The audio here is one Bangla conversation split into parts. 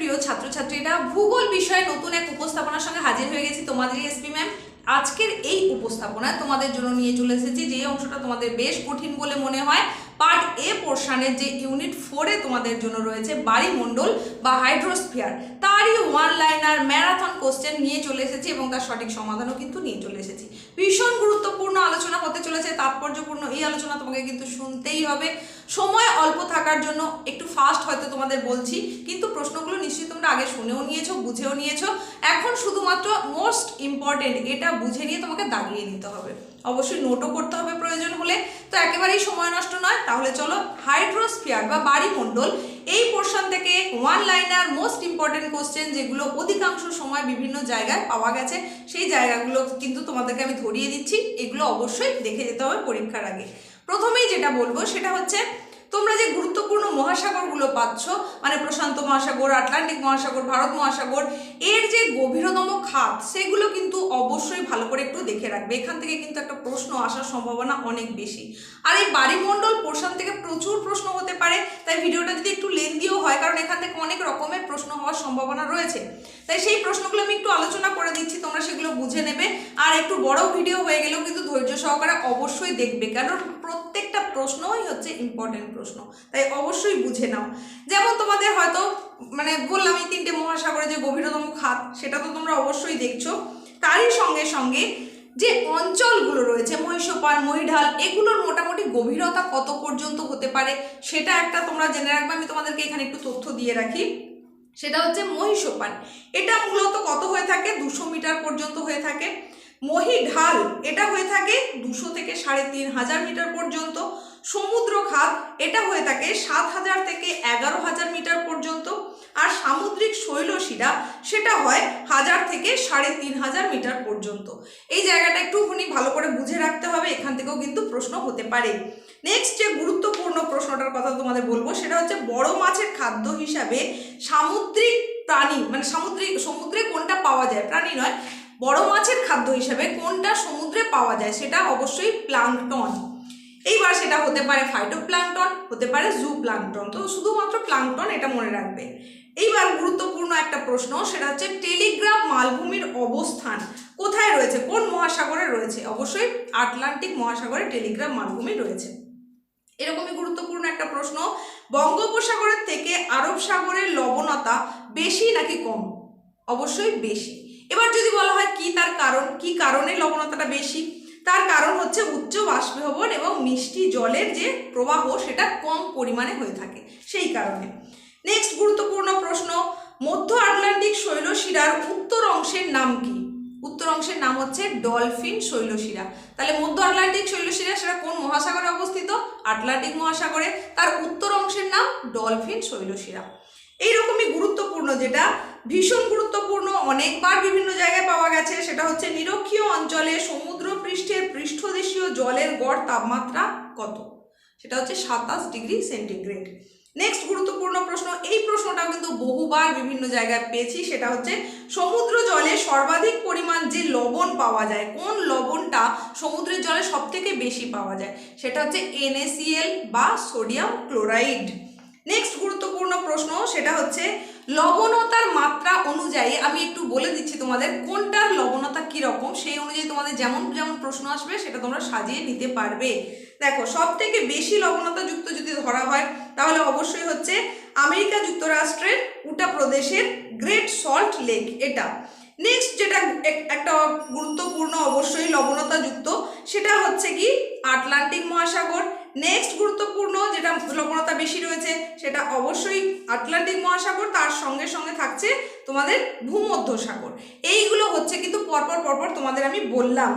প্রিয় ছাত্রছাত্রীরা, ভূগোল বিষয়ে নতুন এক উপস্থাপনার সঙ্গে হাজির হয়ে গেছি তোমাদেরই এসপি ম্যাম। আজকের এই উপস্থাপনায় তোমাদের জন্য নিয়ে চলে এসেছি, যে অংশটা তোমাদের বেশ কঠিন বলে মনে হয়। পার্ট এ পোর্শনের যে ইউনিট ফোরে তোমাদের জন্য রয়েছে বাড়িমণ্ডল বা হাইড্রোস্ফিয়ার। তারই ওয়ান লাইনার ম্যারাথন কোশ্চেন নিয়ে চলে এসেছি এবং তার সঠিক সমাধানও কিন্তু নিয়ে চলে এসেছি। ভীষণ গুরুত্বপূর্ণ আলোচনা হতে চলেছে, তাৎপর্যপূর্ণ এই আলোচনা তোমাকে কিন্তু শুনতেই হবে। সময় অল্প থাকার জন্য একটু ফাস্ট হয়তো তোমাদের বলছি, কিন্তু প্রশ্নগুলো নিশ্চয়ই তোমরা আগে শুনেও নিয়েছো, বুঝেও নিয়েছো। এখন শুধুমাত্র মোস্ট ইম্পর্টেন্ট এটা বুঝে নিয়ে তোমাকে দাগিয়ে নিতে হবে। অবশ্যই নোটও করতে হবে প্রয়োজন হলে। তো একেবারেই সময় নষ্ট নয়, তাহলে চলো হাইড্রোস্ফিয়ার বা বাড়িমণ্ডল এই পোর্শন থেকে one liner most important question যেগুলো অধিকাংশ সময় বিভিন্ন জায়গায় পাওয়া গেছে, সেই জায়গাগুলো কিন্তু তোমাদেরকে আমি ধরিয়ে দিচ্ছি। এগুলো অবশ্যই দেখে যেতে হবে পরীক্ষার আগে। প্রথমেই যেটা বলব সেটা হচ্ছে, তোমরা যে গুরুত্বপূর্ণ মহাসাগরগুলো পাচ্ছ মানে প্রশান্ত মহাসাগর, আটলান্টিক মহাসাগর, ভারত মহাসাগর, এর যে গভীরতম খাত, সেগুলো কিন্তু অবশ্যই ভালো করে একটু দেখে রাখবে। এখান থেকে কিন্তু একটা প্রশ্ন আসার সম্ভাবনা অনেক বেশি। আর এই বাড়িমণ্ডল পোর্শন থেকে প্রচুর প্রশ্ন হতে পারে, তাই ভিডিওটা যদি একটু লেন্দিও হয়, কারণ এখান থেকে অনেক রকমের প্রশ্ন হওয়ার সম্ভাবনা রয়েছে। তাই সেই প্রশ্নগুলো আমি একটু আলোচনা করে দিচ্ছি, তোমরা সেগুলো বুঝে নেবে। আর একটু বড় ভিডিও হয়ে গেলেও কিন্তু সহকারে অবশ্যই দেখবে, কারণ প্রত্যেকটা প্রশ্নই হচ্ছে ইম্পর্টেন্ট প্রশ্ন। তাই অবশ্যই বুঝে নাও। যেমন তোমাদের হয়তো মানে বললাম এই তিনটে মহাসাগরে যে গভীরতম খাত, সেটা তো তোমরা অবশ্যই দেখছ। তারই সঙ্গে সঙ্গে যে অঞ্চলগুলো রয়েছে, মহিষপাল, মহিঢাল, এগুলোর মোটামুটি গভীরতা কত পর্যন্ত হতে পারে, সেটা একটা তোমরা জেনে রাখবে। আমি তোমাদেরকে এখানে একটু তথ্য দিয়ে রাখি। সেটা হচ্ছে মহিষপাল। এটা মূলত কত হয়ে থাকে? দুশো মিটার পর্যন্ত হয়ে থাকে। মহি ঢাল, এটা হয়ে থাকে দুশো থেকে সাড়ে তিন হাজার মিটার পর্যন্ত। সমুদ্র খাত, এটা হয়ে থাকে সাত হাজার থেকে এগারো হাজার মিটার পর্যন্ত। আর সামুদ্রিক শৈলশিরা, সেটা হয় হাজার থেকে সাড়ে তিন হাজার মিটার পর্যন্ত। এই জায়গাটা একটুখানি ভালো করে বুঝে রাখতে হবে, এখান থেকেও কিন্তু প্রশ্ন হতে পারে। নেক্সট যে গুরুত্বপূর্ণ প্রশ্নটার কথা তোমাদের বলব, সেটা হচ্ছে বড় মাছের খাদ্য হিসাবে সামুদ্রিক প্রাণী মানে সামুদ্রিক, সমুদ্রে কোনটা পাওয়া যায়? প্রাণী নয় বড় মাছের খাদ্য হিসাবে কোনটা সমুদ্রে পাওয়া যায় সেটা অবশ্যই প্লাঙ্কটন এইবার সেটা হতে পারে ফাইটোপ্লাঙ্কটন হতে পারে জু প্লাঙ্কটন তো শুধুমাত্র প্লাঙ্কটন এটা মনে রাখবে। এইবার গুরুত্বপূর্ণ একটা প্রশ্ন, সেটা হচ্ছে টেলিগ্রাফ মালভূমির অবস্থান কোথায় রয়েছে? কোন মহাসাগরে রয়েছে? অবশ্যই আটলান্টিক মহাসাগরে টেলিগ্রাফ মালভূমি রয়েছে। এরকমই গুরুত্বপূর্ণ একটা প্রশ্ন, বঙ্গোপসাগরের থেকে আরব সাগরের লবণতা বেশি নাকি কম? অবশ্যই বেশি। এবার যদি বলা হয় কি তার কারণ, কি কারণে লবণতাটা বেশি? তার কারণ হচ্ছে উচ্চ বাষ্পীভবন এবং মিষ্টি জলের যে প্রবাহ, সেটা কম পরিমাণে হয়ে থাকে। সেই কারণে। নেক্সট গুরুত্বপূর্ণ প্রশ্ন, মধ্য আটলান্টিক শৈলশিরার উত্তর অংশের নাম কি? উত্তর অংশের নাম হচ্ছে ডলফিন শৈলশিরা। তাহলে মধ্য আটলান্টিক শৈলশিরা, সেটা কোন মহাসাগরে অবস্থিত? আটলান্টিক মহাসাগরে। তার উত্তর অংশের নাম ডলফিন শৈলশিরা। এইরকমই গুরুত্বপূর্ণ যেটা ভীষণ গুরুত্বপূর্ণ, অনেকবার বিভিন্ন জায়গায় পাওয়া গেছে। সেটা হচ্ছে নিরক্ষীয় অঞ্চলে সমুদ্র পৃষ্ঠের পৃষ্ঠদেশীয় জলের গড় তাপমাত্রা কত? সেটা হচ্ছে সাতাশ ডিগ্রি সেন্টিগ্রেড। নেক্সট গুরুত্বপূর্ণ প্রশ্ন, এই প্রশ্নটাও কিন্তু বহুবার বিভিন্ন জায়গায় পেয়েছি। সেটা হচ্ছে সমুদ্র জলে সর্বাধিক পরিমাণ যে লবণ পাওয়া যায়, কোন লবণটা সমুদ্রের জলে সব থেকে বেশি পাওয়া যায়? সেটা হচ্ছে এনএসিএল বা সোডিয়াম ক্লোরাইড নেক্সট গুরুত্বপূর্ণ প্রশ্ন সেটা হচ্ছে, লবণতার মাত্রা অনুযায়ী, আমি একটু বলে দিচ্ছি তোমাদের কোনটার লবণতা কীরকম, সেই অনুযায়ী তোমাদের যেমন যেমন প্রশ্ন আসবে সেটা তোমরা সাজিয়ে নিতে পারবে। দেখো সব থেকে বেশি লবণতাযুক্ত যদি ধরা হয়, তাহলে অবশ্যই হচ্ছে আমেরিকা যুক্তরাষ্ট্রের উটা প্রদেশের গ্রেট সল্ট লেক এটা। নেক্সট যেটা এক- একটা গুরুত্বপূর্ণ অবশ্যই লবণতাযুক্ত, সেটা হচ্ছে কি, আটলান্টিক মহাসাগর নেক্সট গুরুত্বপূর্ণ যেটা লবণতা বেশি রয়েছে, সেটা অবশ্যই আটলান্টিক মহাসাগর, তার সঙ্গে সঙ্গে থাকছে তোমাদের ভূমধ্য সাগর এইগুলো হচ্ছে কিন্তু পরপর পরপর তোমাদের আমি বললাম।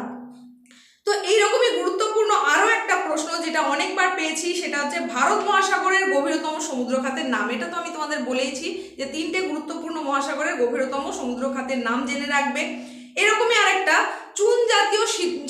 তো এইরকমই গুরুত্বপূর্ণ আরও একটা প্রশ্ন যেটা অনেকবার পেয়েছি, সেটা হচ্ছে ভারত মহাসাগরের গভীরতম সমুদ্র খাতের নাম। এটা তো আমি তোমাদের বলেইছি যে তিনটে গুরুত্বপূর্ণ মহাসাগরের গভীরতম সমুদ্র খাতের নাম জেনে রাখবে। এরকমই আরেকটা চুন জাতীয়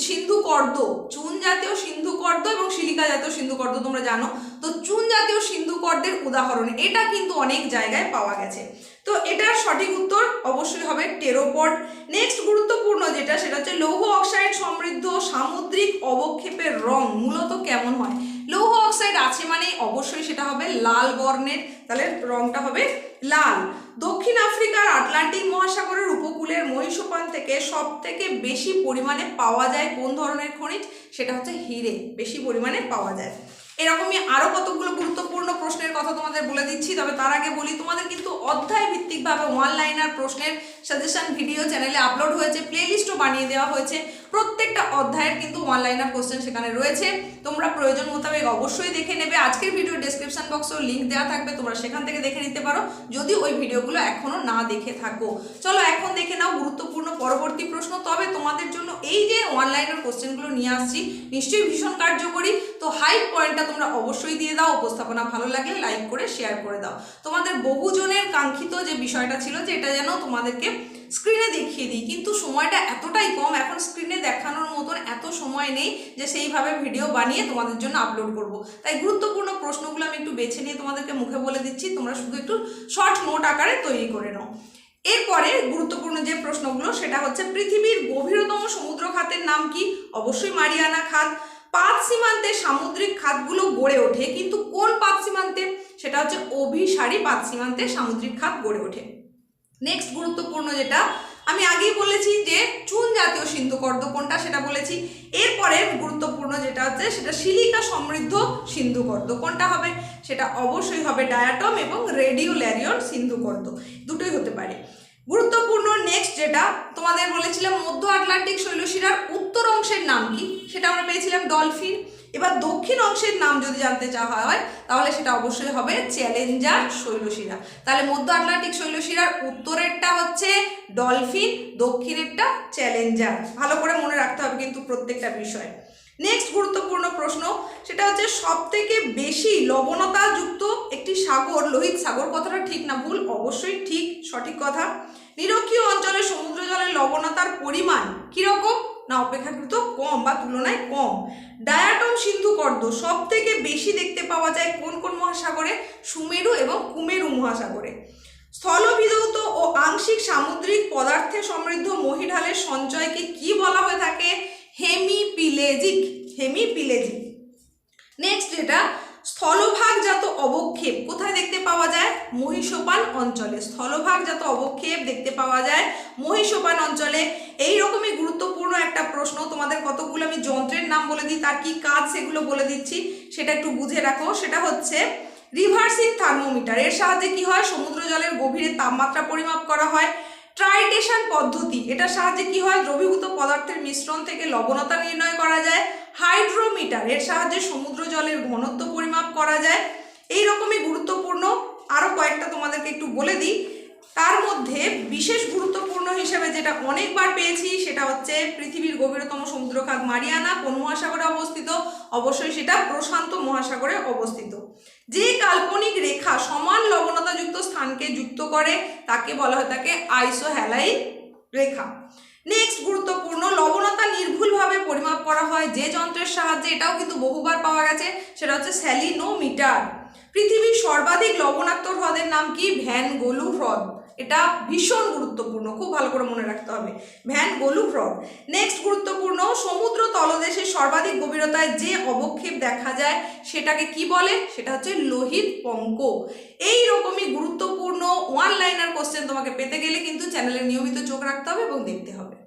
সিন্ধু কর্দ, চুন জাতীয় সিন্ধু কর্দ এবং সিলিকা জাতীয় সিন্ধু কর্দ তোমরা জানো। তো চুন জাতীয় সিন্ধু কর্দের উদাহরণ, এটা কিন্তু অনেক জায়গায় পাওয়া গেছে। তো এটার সঠিক উত্তর অবশ্যই হবে টেরোপড নেক্সট গুরুত্বপূর্ণ যেটা, সেটা হচ্ছে লৌহ অক্সাইড সমৃদ্ধ সামুদ্রিক অবক্ষেপের রং, মূলত কেমন হয়? লৌহ অক্সাইড আছে মানে অবশ্যই সেটা হবে লাল বর্ণের, তাহলে রংটা হবে লাল। দক্ষিণ আফ্রিকার আটলান্টিক মহাসাগরের উপকূলের মহিষোপান থেকে সব থেকে বেশি পরিমাণে পাওয়া যায় কোন ধরনের খনিজ? সেটা হচ্ছে হিরে, বেশি পরিমাণে পাওয়া যায়। এরকমই আরও কতগুলো গুরুত্বপূর্ণ প্রশ্নের কথা তোমাদের বলে দিচ্ছি, তবে তার আগে বলি, তোমাদের কিন্তু অধ্যায় ভিত্তিকভাবে ওয়ান লাইনার প্রশ্নের সাজেশন ভিডিও চ্যানেলে আপলোড হয়েছে প্লেলিস্টও বানিয়ে দেওয়া হয়েছে। প্রত্যেকটা অধ্যায়ের কিন্তু ওয়ান লাইনার কোশ্চেন সেখানে রয়েছে। তোমরা প্রয়োজন মোতাবেক অবশ্যই দেখে নেবে। আজকের ভিডিও ডেসক্রিপশন বক্সেও লিঙ্ক দেওয়া থাকবে, তোমরা সেখান থেকে দেখে নিতে পারো। যদি ওই ভিডিওগুলো এখনও না দেখে থাকো। চলো এখন দেখে নাও গুরুত্বপূর্ণ পরবর্তী প্রশ্ন। তবে তোমাদের জন্য এই যে অনলাইনের কোশ্চেনগুলো নিয়ে আসছি, নিশ্চয়ই ভীষণ কার্যকরী। তো হাই পয়েন্টটা তোমরা অবশ্যই দিয়ে দাও। উপস্থাপনা ভালো লাগলে লাইক করে শেয়ার করে দাও। তোমাদের বহুজনের কাঙ্ক্ষিত যে বিষয়টা ছিল যে এটা যেন তোমাদেরকে স্ক্রিনে দেখিয়ে দিই। কিন্তু সময়টা এতটাই কম, এখন স্ক্রিনে দেখানোর মতন এত সময় নেই যে সেইভাবে ভিডিও বানিয়ে তোমাদের জন্য আপলোড করব। তাই গুরুত্বপূর্ণ প্রশ্নগুলো আমি একটু বেছে নিয়ে তোমাদেরকে মুখে বলে দিচ্ছি। তোমরা শুধু একটু শর্ট নোট আকারে তৈরি করে নাও। এরপরে গুরুত্বপূর্ণ যে প্রশ্নগুলো, সেটা হচ্ছে পৃথিবীর গভীরতম সমুদ্র খাতের নাম কি? অবশ্যই মারিয়ানা খাত। পাঁচ সীমান্তে সামুদ্রিক খাতগুলো গড়ে ওঠে, কিন্তু কোন পাঁচ সীমান্তে? সেটা হচ্ছে অভিসারী পাঁচ সীমান্তে সামুদ্রিক খাত গড়ে ওঠে। নেক্সট গুরুত্বপূর্ণ যেটা, আমি আগেই বলেছি যে চুন জাতীয় সিন্ধুকর্দ কোনটা সেটা বলেছি। এরপরে গুরুত্বপূর্ণ যেটা হচ্ছে সেটা সিলিকা সমৃদ্ধ সিন্ধুকর্দ কোনটা হবে? সেটা অবশ্যই হবে ডায়াটম এবং রেডিও ল্যারিয়ন সিন্ধুকর্দ দুটোই হতে পারে। গুরুত্বপূর্ণ নেক্সট যেটা, তোমাদের বলেছিলাম মধ্য আটলান্টিক শৈলশিরার উত্তর অংশের নাম কি? সেটা আমরা পেয়েছিলাম ডলফিন। এবার দক্ষিণ অংশের নাম যদি জানতে চাওয়া হয়, তাহলে সেটা অবশ্যই হবে চ্যালেঞ্জার শৈলশিরা। তাহলে মধ্য আটলান্টিক শৈলশিরার উত্তরেরটা হচ্ছে ডলফিন, দক্ষিণেরটা চ্যালেঞ্জার। ভালো করে মনে রাখতে হবে কিন্তু প্রত্যেকটা বিষয়। নেক্সট গুরুত্বপূর্ণ প্রশ্ন, সেটা হচ্ছে সব থেকে বেশি লবণতাযুক্ত একটি সাগর, লোহিত সাগর, কথাটা ঠিক না ভুল, অবশ্যই ঠিক সঠিক কথা। নিরক্ষীয় অঞ্চলে সমুদ্র জলের লবণতার পরিমাণ কীরকম? না, অপেক্ষাকৃত কম বা তুলনায় কম। ডায়াটম সিন্ধুকর্দ সব থেকে বেশি দেখতে পাওয়া যায় কোন কোন মহাসাগরে? সুমেরু এবং কুমেরু মহাসাগরে। স্থলবিধৌত ও আংশিক সামুদ্রিক পদার্থে সমৃদ্ধ মহিঢালের সঞ্চয়কে কি বলা হয়ে থাকে? হেমিপিলেজিক। হেমিপিলেজিক। নেক্সট যেটা স্থলভাগজাত অবক্ষেপ কোথায় দেখতে পাওয়া যায়? মহিষোপান অঞ্চলে। স্থলভাগজাত অবক্ষেপ দেখতে পাওয়া যায় মহিষোপান অঞ্চলে। এই রকমই গুরুত্বপূর্ণ একটা প্রশ্ন। তোমাদের কতগুলো আমি যন্ত্রের নাম বলে দিই, তার কি কাজ সেগুলো বলে দিচ্ছি, সেটা একটু বুঝে রাখো। সেটা হচ্ছে রিভার্সিং থার্মোমিটার এর সাহায্যে কি হয়? সমুদ্র জলের গভীরে তাপমাত্রা পরিমাপ করা হয়। ট্রাইটেশন পদ্ধতি, এটার সাহায্যে কি হয়? দ্রবীভূত পদার্থের মিশ্রণ থেকে লবণতা নির্ণয় করা যায়, হাইড্রোমিটার, এর সাহায্যে সমুদ্র জলের ঘনত্ব পরিমাপ করা যায়। এই রকমই গুরুত্বপূর্ণ। আরও কয়েকটা তোমাদেরকে একটু বলে দিই। তার মধ্যে বিশেষ গুরুত্বপূর্ণ হিসেবে যেটা অনেকবার পেয়েছি সেটা হচ্ছে পৃথিবীর গভীরতম সমুদ্রখাত মারিয়ানা, কোন মহাসাগরে অবস্থিত? অবশ্যই সেটা প্রশান্ত মহাসাগরে অবস্থিত। যে কাল্পনিক রেখা সমান লবণতাযুক্ত স্থানকে যুক্ত করে, তাকে বলা হয় তাকে আইসোহ্যালাইট রেখা। নেক্সট গুরুত্বপূর্ণ, লবণতা নির্ভুলভাবে পরিমাপ করা হয় যে যন্ত্রের সাহায্যে, এটাও কিন্তু বহুবার পাওয়া গেছে, সেটা হচ্ছে স্যালিনোমিটার। পৃথিবীর সর্বাধিক লবণাক্ত হ্রদের নাম কি? ভ্যান গোলু হ্রদ। এটা ভীষণ গুরুত্বপূর্ণ, খুব ভালো করে মনে রাখতে হবে। ভ্যান গোলু ফ্রড নেক্সট গুরুত্বপূর্ণ, সমুদ্র তলদেশে সর্বাধিক গভীরতায় যে অবক্ষেপ দেখা যায়, সেটাকে কি বলে? সেটা হচ্ছে লোহিত পঙ্ক। এই রকমই গুরুত্বপূর্ণ ওয়ান লাইনার কোশ্চেন তোমাকে পেতে গেলে কিন্তু চ্যানেলে নিয়মিত চোখ রাখতে হবে এবং দেখতে হবে।